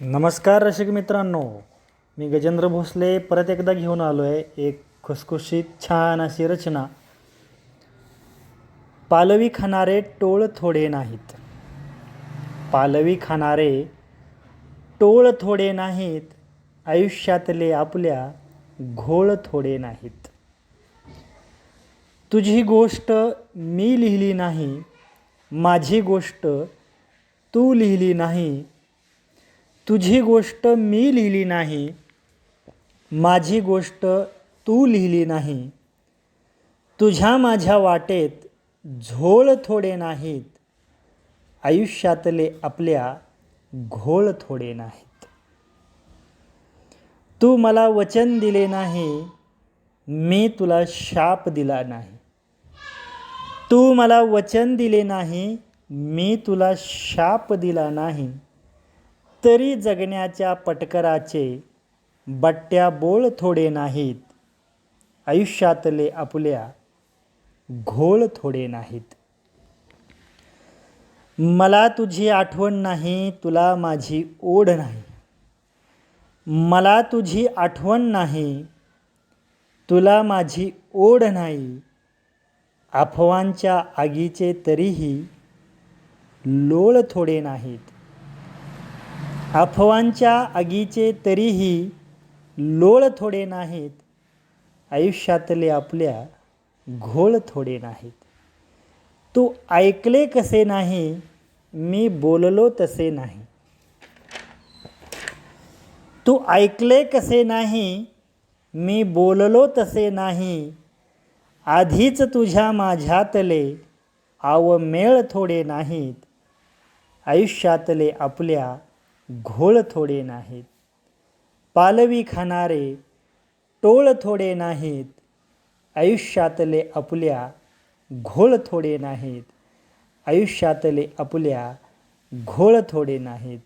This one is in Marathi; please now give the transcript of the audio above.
नमस्कार रसिक मित्रांनो. मी गजेंद्र भोसले परत एकदा घेऊन आलो आहे एक खुसखुशीत छान अशी रचना. पालवी खाणारे टोळ थोडे नाहीत. पालवी खाणारे टोळ थोडे नाहीत आयुष्यातले आपल्या घोळ थोडे नाहीत. तुझी गोष्ट मी लिहिली नाही माझी गोष्ट तू लिहिली नाही तुझी गोष्ट मी लिहिली नाही माझी गोष्ट तू लिहिली नाही. तुझ्या माझ्या वाटेत झोळ थोडे नाहीत आयुष्यातले आपल्या घोळ थोडे नाहीत. तू मला वचन दिले नाही मी तुला शाप दिला नाही. तू मला वचन दिले नाही मी तुला शाप दिला नाही. तरी जगण्याच्या पटकराचे बट्ट्या बोळ थोडे नाहीत. आयुष्यातले आपल्या घोळ थोडे नाहीत. मला तुझी आठवण नाही तुला माझी ओढ नाही. मला तुझी आठवण नाही तुला माझी ओढ नाही. अफवांच्या आगीचे तरीही लोळ थोडे नाहीत. अफवांच्या आगीचे तरीही लोळ थोडे नाहीत. आयुष्यातले आपल्या घोळ थोडे नाहीत. तू ऐकले कसे नाही मी बोललो तसे नाही. तू ऐकले कसे नाही मी बोललो तसे नाही. आधीच तुझ्या माझ्यातले आवमेळ थोडे नाहीत. आयुष्यातले आपल्या घोळ थोडे नाहीत. पालवी खाणारे टोळ थोडे नाहीत. आयुष्यातले आपल्या घोळ थोडे नाहीत. आयुष्यातले आपल्या घोळ थोडे नाहीत.